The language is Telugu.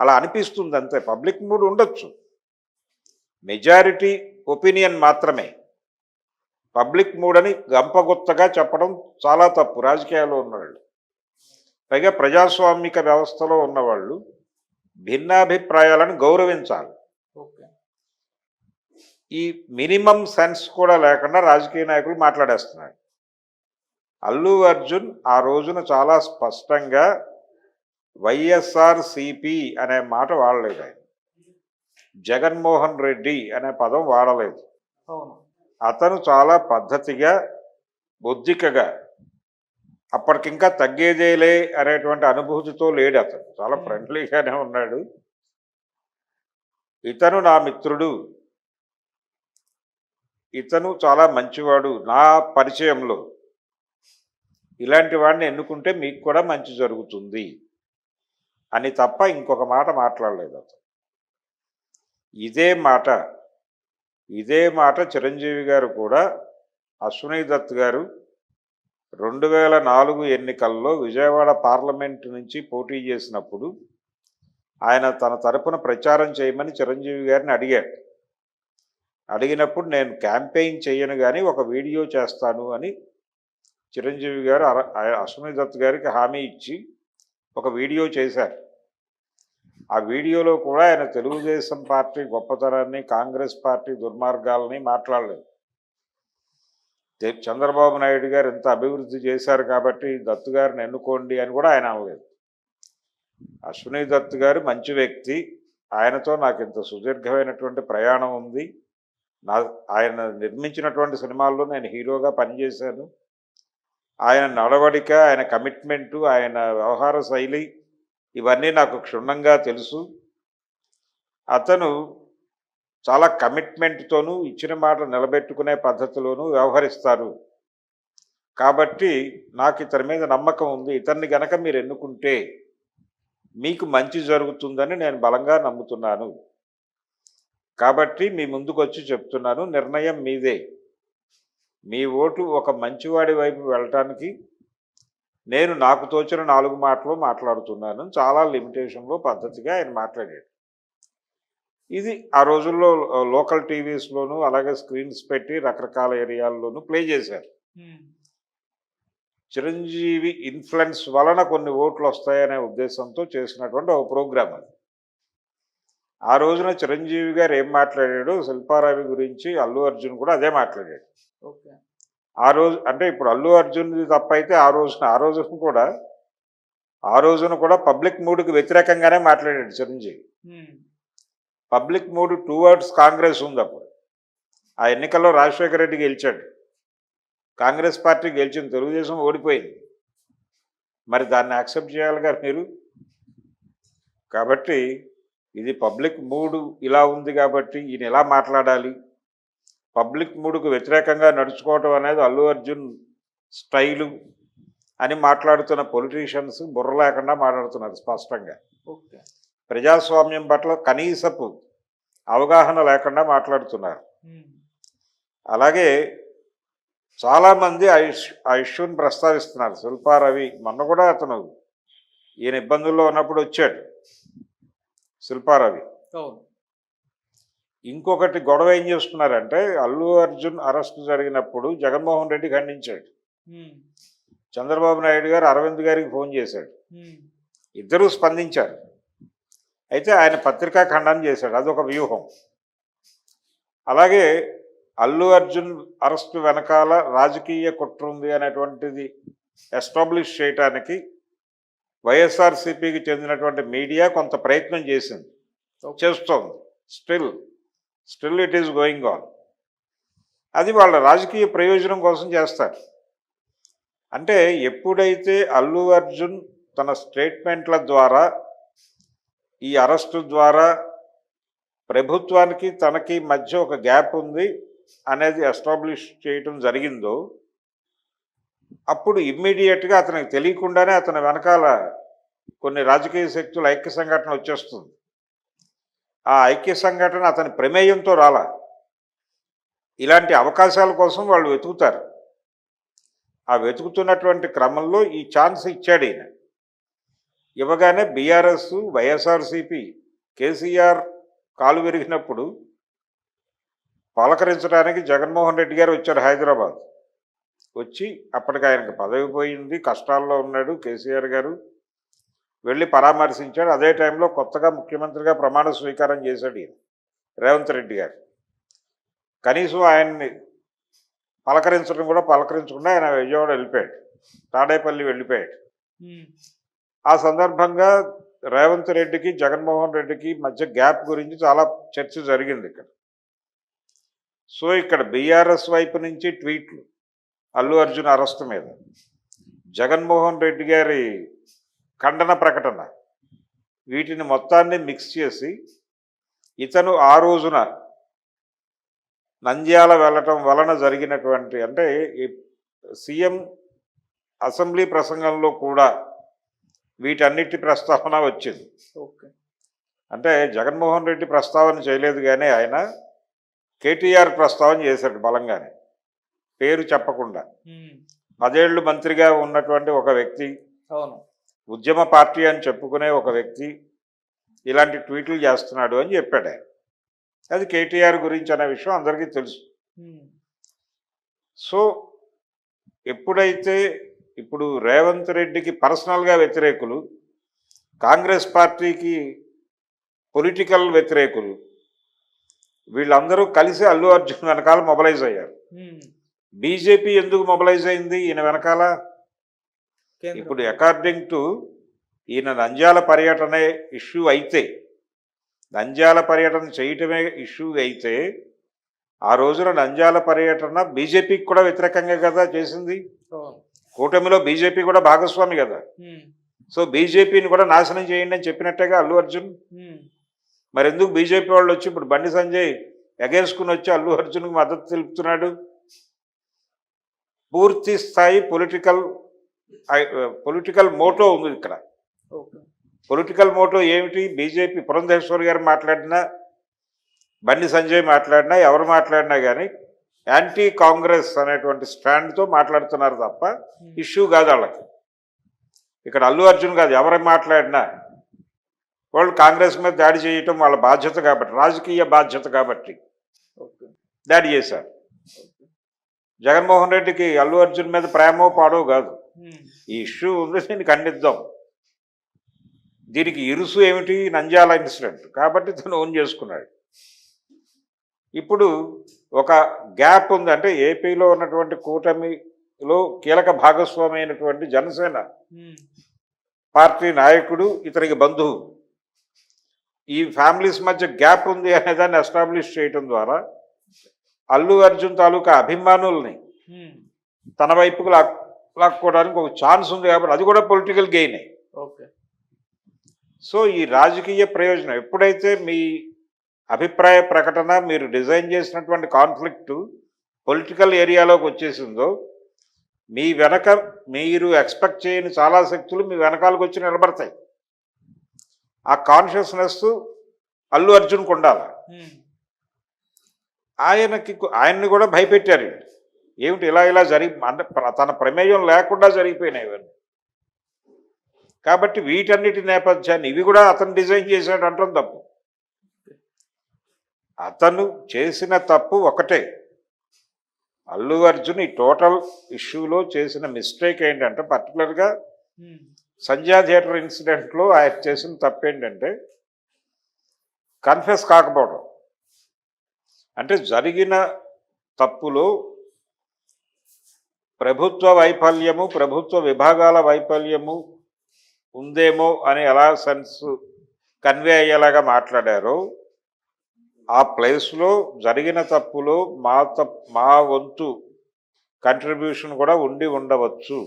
అలా అనిపిస్తుంది అంతే. పబ్లిక్ మూడ్ ఉండొచ్చు. మెజారిటీ ఒపీనియన్ మాత్రమే. పబ్లిక్ మూడ్ అని గంపగుత్తగా చెప్పడం చాలా తప్పు. రాజకీయాల్లో ఉన్నవాళ్ళు. పైగా ప్రజాస్వామిక వ్యవస్థలో ఉన్నవాళ్ళు భిన్నాభిప్రాయాలను గౌరవించాలి. ఓకే. ఈ మినిమం సెన్స్ కూడా లేకుండా రాజకీయ నాయకులు మాట్లాడేస్తున్నారు. అల్లు అర్జున్ ఆ రోజున చాలా స్పష్టంగా వైఎస్ఆర్ సిపి అనే మాట వాడలేదు ఆయన. జగన్మోహన్ రెడ్డి అనే పదం వాడలేదు. అతను చాలా పద్ధతిగా బొద్దికగా అప్పటికింకా తగ్గేదేలే అనేటువంటి అనుభూతితో లేడు అతను. చాలా. ఫ్రెండ్లీగానే ఉన్నాడు. ఇతను నా మిత్రుడు. ఇతను చాలా మంచివాడు నా పరిచయంలో. ఇలాంటి వాడిని ఎన్నుకుంటే మీకు కూడా మంచి జరుగుతుంది. అని తప్ప ఇంకొక మాట మాట్లాడలేదు అతను. ఇదే మాట ఇదే మాట చిరంజీవి గారు కూడా అశ్విని దత్ గారు రెండు వేల నాలుగు ఎన్నికల్లో విజయవాడ పార్లమెంట్ నుంచి పోటీ చేసినప్పుడు ఆయన తన తరపున ప్రచారం చేయమని చిరంజీవి గారిని అడిగాడు. అడిగినప్పుడు నేను క్యాంపెయిన్ చేయను కానీ ఒక వీడియో చేస్తాను అని చిరంజీవి గారు అర- అశ్విని దత్ గారికి హామీ ఇచ్చి ఒక వీడియో చేశారు. ఆ వీడియోలో కూడా ఆయన తెలుగుదేశం పార్టీ గొప్పతనాన్ని కాంగ్రెస్ పార్టీ దుర్మార్గాలని మాట్లాడలేదు. చంద్రబాబు నాయుడు గారు ఎంత అభివృద్ధి చేశారు కాబట్టి దత్తు గారిని ఎన్నుకోండి అని కూడా ఆయన అనలేదు. అశ్విని దత్ గారు మంచి వ్యక్తి. ఆయనతో నాకు ఇంత సుదీర్ఘమైనటువంటి ప్రయాణం ఉంది. నా ఆయన నిర్మించినటువంటి సినిమాల్లో నేను హీరోగా పనిచేశాను. ఆయన నడవడిక ఆయన కమిట్మెంటు ఆయన వ్యవహార శైలి ఇవన్నీ నాకు క్షుణ్ణంగా తెలుసు. అతను చాలా కమిట్మెంట్తోనూ ఇచ్చిన మాట నిలబెట్టుకునే పద్ధతిలోనూ వ్యవహరిస్తారు. కాబట్టి నాకు ఇతని మీద నమ్మకం ఉంది. ఇతన్ని గనక మీరు ఎన్నుకుంటే మీకు మంచి జరుగుతుందని నేను బలంగా నమ్ముతున్నాను. కాబట్టి మీ ముందుకు వచ్చి చెప్తున్నాను నిర్ణయం మీదే. మీ ఓటు ఒక మంచివాడి వైపు వెళ్ళటానికి నేను నాకు తోచిన నాలుగు మాటలు మాట్లాడుతున్నాను. చాలా లిమిటేషన్లో పద్ధతిగా ఆయన మాట్లాడాడు. ఇది ఆ రోజుల్లో లోకల్ టీవీస్లోను అలాగే స్క్రీన్స్ పెట్టి రకరకాల ఏరియాల్లోనూ ప్లే చేశారు. చిరంజీవి ఇన్ఫ్లుయెన్స్ వలన కొన్ని ఓట్లు వస్తాయనే ఉద్దేశంతో చేసినటువంటి ఒక ప్రోగ్రామ్ అది. ఆ రోజున చిరంజీవి గారు ఏం మాట్లాడాడు? శిల్పారావి గురించి అల్లు అర్జున్ కూడా అదే మాట్లాడాడు. ఆ రోజు అంటే ఇప్పుడు అల్లు అర్జున్ది తప్పైతే ఆ రోజున ఆ రోజున కూడా ఆ రోజున కూడా పబ్లిక్ మూడ్కి వ్యతిరేకంగానే మాట్లాడాడు Chiranjeevi. Public mood towards Congress ఉంది అప్పుడు. ఆ ఎన్నికల్లో రాజశేఖర రెడ్డి గెలిచాడు. కాంగ్రెస్ పార్టీ గెలిచింది తెలుగుదేశం ఓడిపోయింది. మరి దాన్ని యాక్సెప్ట్ చేయాలిగా మీరు? కాబట్టి ఇది పబ్లిక్ మూడు ఇలా ఉంది కాబట్టి ఈయన ఎలా మాట్లాడాలి? పబ్లిక్ మూడుకు వ్యతిరేకంగా నడుచుకోవటం అనేది అల్లు అర్జున్ స్టైలు అని మాట్లాడుతున్న పొలిటీషియన్స్ బుర్ర లేకుండా మాట్లాడుతున్నారు స్పష్టంగా. ప్రజాస్వామ్యం పట్ల కనీసపు అవగాహన లేకుండా మాట్లాడుతున్నారు. అలాగే చాలామంది ఆ ఇష్యూ ఆ ఇష్యూని ప్రస్తావిస్తున్నారు. శిల్పారవి మొన్న కూడా అతను ఈయన ఇబ్బందుల్లో ఉన్నప్పుడు వచ్చాడు. శిల్పారవి ఇంకొకటి గొడవ ఏం చేస్తున్నారంటే అల్లు అర్జున్ అరెస్ట్ జరిగినప్పుడు జగన్మోహన్ రెడ్డి ఖండించాడు. చంద్రబాబు నాయుడు గారు అరవింద్ గారికి ఫోన్ చేశాడు. ఇద్దరూ స్పందించారు. అయితే ఆయన పత్రికా ఖండన చేశాడు. అదొక వ్యూహం. అలాగే అల్లు అర్జున్ అరెస్టు వెనకాల రాజకీయ కుట్ర ఉంది అనేటువంటిది ఎస్టాబ్లిష్ చేయటానికి వైఎస్ఆర్సీపీకి చెందినటువంటి మీడియా కొంత ప్రయత్నం చేసింది. చేస్తోంది. Still still it is going on అది వాళ్ళ రాజకీయ ప్రయోజనం కోసం చేస్తారు. అంటే ఎప్పుడైతే అల్లు అర్జున్ తన స్టేట్మెంట్ల ద్వారా ఈ అరెస్టు ద్వారా ప్రభుత్వానికి తనకి మధ్య ఒక గ్యాప్ ఉంది అనేది ఎస్టాబ్లిష్ చేయటం జరిగిందో అప్పుడు ఇమ్మీడియట్గా అతనికి తెలియకుండానే అతని వెనకాల కొన్ని రాజకీయ శక్తుల ఐక్య సంఘటన వచ్చేస్తుంది. ఆ ఐక్య సంఘటన అతని ప్రమేయంతో రాలా. ఇలాంటి అవకాశాల కోసం వాళ్ళు వెతుకుతారు. ఆ వెతుకుతున్నటువంటి క్రమంలో ఈ ఛాన్స్ ఇచ్చాడు ఈయన. ఇవ్వగానే బీఆర్ఎస్ వైఎస్ఆర్సిపి కేసీఆర్ కాలు విరిగినప్పుడు పలకరించడానికి జగన్మోహన్ రెడ్డి గారు వచ్చారు హైదరాబాద్. వచ్చి అప్పటికి ఆయనకు పదవి పోయింది కష్టాల్లో ఉన్నాడు కేసీఆర్ గారు. వెళ్ళి పరామర్శించాడు. అదే టైంలో కొత్తగా ముఖ్యమంత్రిగా ప్రమాణ స్వీకారం చేశాడు ఈయన రేవంత్ రెడ్డి గారు. కనీసం ఆయన్ని పలకరించడం కూడా పలకరించకుండా ఆయన విజయవాడ వెళ్ళిపోయాడు. తాడేపల్లి వెళ్ళిపోయాడు. ఆ సందర్భంగా రేవంత్ రెడ్డికి జగన్మోహన్ రెడ్డికి మధ్య గ్యాప్ గురించి చాలా చర్చ జరిగింది ఇక్కడ. సో ఇక్కడ బీఆర్ఎస్ వైపు నుంచి ట్వీట్లు అల్లు అర్జున్ అరెస్ట్ మీద. జగన్మోహన్ రెడ్డి గారి ఖండన ప్రకటన. వీటిని మొత్తాన్ని మిక్స్ చేసి ఇతను ఆ రోజున నంద్యాల వెళ్ళటం వలన జరిగినటువంటి అంటే ఈ సీఎం అసెంబ్లీ ప్రసంగంలో కూడా వీటన్నిటి ప్రస్తావన వచ్చింది. ఓకే. అంటే జగన్మోహన్ రెడ్డి ప్రస్తావన చేయలేదు కానీ ఆయన కేటీఆర్ ప్రస్తావన చేశాడు బలంగానే. పేరు చెప్పకుండా. ఉమ్, పదేళ్ళు మంత్రిగా ఉన్నటువంటి ఒక వ్యక్తి అవును. ఉద్యమ పార్టీ అని చెప్పుకునే ఒక వ్యక్తి ఇలాంటి ట్వీట్లు చేస్తున్నాడు అని చెప్పాడు ఆయన. అది కేటీఆర్ గురించి అనే విషయం అందరికీ తెలుసు. సో ఎప్పుడైతే ఇప్పుడు రేవంత్ రెడ్డికి పర్సనల్గా వ్యతిరేకులు కాంగ్రెస్ పార్టీకి పొలిటికల్ వ్యతిరేకులు వీళ్ళందరూ కలిసి అల్లు అర్జున్ వెనకాల మొబలైజ్ అయ్యారు. బీజేపీ ఎందుకు మొబలైజ్ అయింది ఈయన వెనకాల? ఇప్పుడు అకార్డింగ్ టు ఈయన నంద్యాల పర్యటనే ఇష్యూ అయితే నంద్యాల పర్యటన చేయటమే ఇష్యూ అయితే ఆ రోజున నంద్యాల పర్యటన బీజేపీకి కూడా వ్యతిరేకంగా కదా చేసింది? కూటమిలో బీజేపీ కూడా భాగస్వామి కదా? సో బీజేపీని కూడా నాశనం చేయండి అని చెప్పినట్టేగా అల్లు అర్జున్? మరి ఎందుకు బీజేపీ వాళ్ళు వచ్చి ఇప్పుడు బండి సంజయ్ ఎగేసుకుని వచ్చి అల్లు అర్జున్కి మద్దతు తెలుపుతున్నాడు? పూర్తి స్థాయి పొలిటికల్ పొలిటికల్ మోటో ఉంది ఇక్కడ. పొలిటికల్ మోటో ఏమిటి? బీజేపీ పురంధేశ్వర్ గారు మాట్లాడినా బండి సంజయ్ మాట్లాడినా ఎవరు మాట్లాడినా కానీ యాంటీ కాంగ్రెస్ అనేటువంటి స్టాండ్తో మాట్లాడుతున్నారు తప్ప ఇష్యూ కాదు వాళ్ళకి. ఇక్కడ అల్లు అర్జున్ కాదు ఎవరు మాట్లాడినా వాళ్ళు కాంగ్రెస్ మీద దాడి చేయటం వాళ్ళ బాధ్యత కాబట్టి రాజకీయ బాధ్యత కాబట్టి. ఓకే. దాడి చేశారు. జగన్మోహన్ రెడ్డికి అల్లు అర్జున్ మీద ప్రేమో పాడో కాదు. ఈ ఇష్యూ ఉంది దీన్ని ఖండిద్దాం. దీనికి ఇరుసు ఏమిటి? నంద్యాల ఇన్సిడెంట్. కాబట్టి తను ఓన్ చేసుకున్నాడు. ఇప్పుడు ఒక గ్యాప్ ఉంది. అంటే ఏపీలో ఉన్నటువంటి కూటమిలో కీలక భాగస్వామి అయినటువంటి జనసేన పార్టీ నాయకుడు ఇతనికి బంధువు. ఈ ఫ్యామిలీస్ మధ్య గ్యాప్ ఉంది అనే దాన్ని ఎస్టాబ్లిష్ చేయటం ద్వారా అల్లు అర్జున్ తాలూకా అభిమానుల్ని తన వైపుకు లాక్కోవడానికి ఒక ఛాన్స్ ఉంది కాబట్టి అది కూడా పొలిటికల్ గెయినే ఓకే. సో ఈ రాజకీయ ప్రయోజనం ఎప్పుడైతే మీ అభిప్రాయ ప్రకటన మీరు డిజైన్ చేసినటువంటి కాన్ఫ్లిక్ట్ పొలిటికల్ ఏరియాలోకి వచ్చేసిందో మీ వెనక మీరు ఎక్స్పెక్ట్ చేయని చాలా శక్తులు మీ వెనకాలకు వచ్చి నిలబడతాయి. ఆ కాన్షియస్నెస్ అల్లు అర్జున్కు ఉండాలి. ఆయనకి ఆయన్ని కూడా భయపెట్టారు. ఏమిటి ఇలా ఇలా జరిగి అంటే తన ప్రమేయం లేకుండా జరిగిపోయినాయి ఇవన్నీ. కాబట్టి వీటన్నిటి నేపథ్యాన్ని ఇవి కూడా అతను డిజైన్ చేశాడు అంటాం తప్పు. అతను చేసిన తప్పు ఒకటే. అల్లు అర్జున్ ఈ టోటల్ ఇష్యూలో చేసిన మిస్టేక్ ఏంటంటే పర్టికులర్గా సంధ్యా థియేటర్ ఇన్సిడెంట్లో ఆయన చేసిన తప్పు ఏంటంటే కన్ఫెస్ కాకపోవడం. అంటే జరిగిన తప్పులో ప్రభుత్వ వైఫల్యము ప్రభుత్వ విభాగాల వైఫల్యము ఉందేమో అని ఎలా సెన్స్ కన్వే అయ్యేలాగా మాట్లాడారో ఆ ప్లేస్లో జరిగిన తప్పులో మా తప్ మా వంతు కంట్రిబ్యూషన్ కూడా ఉండి ఉండవచ్చు.